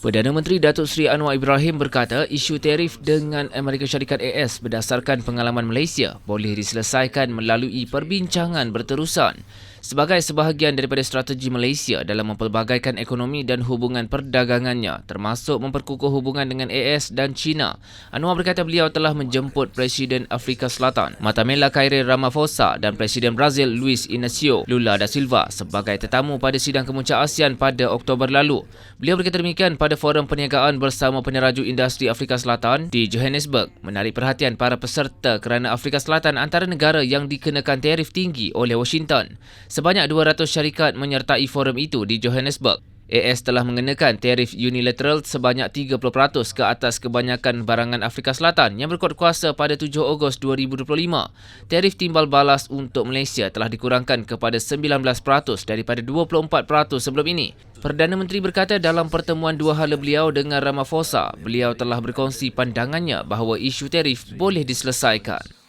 Perdana Menteri Datuk Seri Anwar Ibrahim berkata isu tarif dengan Amerika Syarikat AS berdasarkan pengalaman Malaysia boleh diselesaikan melalui perbincangan berterusan sebagai sebahagian daripada strategi Malaysia dalam mempelbagaikan ekonomi dan hubungan perdagangannya termasuk memperkukuh hubungan dengan AS dan China. Anwar berkata beliau telah menjemput Presiden Afrika Selatan Matamela Kaire Ramaphosa dan Presiden Brazil Luis Inacio Lula da Silva sebagai tetamu pada sidang kemuncak ASEAN pada Oktober lalu. Beliau berkata demikian pada Forum Perniagaan bersama Peneraju Industri Afrika Selatan di Johannesburg menarik perhatian para peserta kerana Afrika Selatan antara negara yang dikenakan tarif tinggi oleh Washington. Sebanyak 200 syarikat menyertai forum itu di Johannesburg. AS telah mengenakan tarif unilateral sebanyak 30% ke atas kebanyakan barangan Afrika Selatan yang berkuat kuasa pada 7 Ogos 2025. Tarif timbal balas untuk Malaysia telah dikurangkan kepada 19% daripada 24% sebelum ini. Perdana Menteri berkata dalam pertemuan dua hala beliau dengan Ramaphosa, beliau telah berkongsi pandangannya bahawa isu tarif boleh diselesaikan.